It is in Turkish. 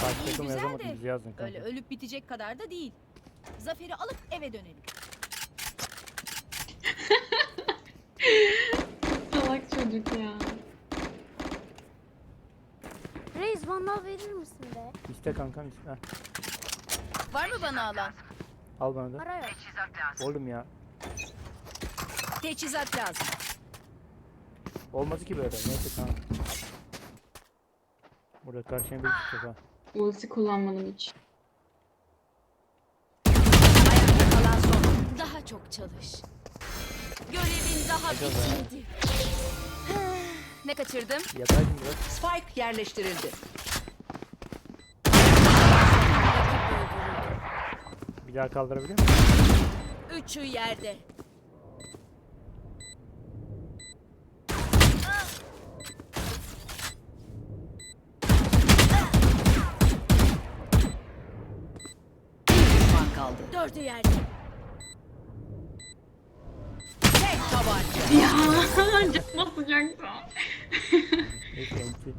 Karşı iyi takım güzel yazamadım de biz yazdın kanka. öyle ölüp bitecek kadar da değil. Zaferi alıp eve dönelim. Salak çocuk ya. Reis vandal verir misin be? İste kankam. Heh, Var mı bana alan? Al bana da. Para yok. Oğlum ya. Teçhizat lazım. Olmaz ki böyle. Neyse tamam. Burada karşıya bir çıkacak ha. Ulti kullanmadım hiç. Ayakta kalan son. Daha çok çalış. Görevin daha be. bitmedi. ne kaçırdım? Yataydın biraz. Spike yerleştirildi. Bir daha kaldırabiliyor musun? Üçü yerde. Bir düşman kaldı. Dördü yerde. Tek tabanca. Ya can basacaktım. Neyse ulti.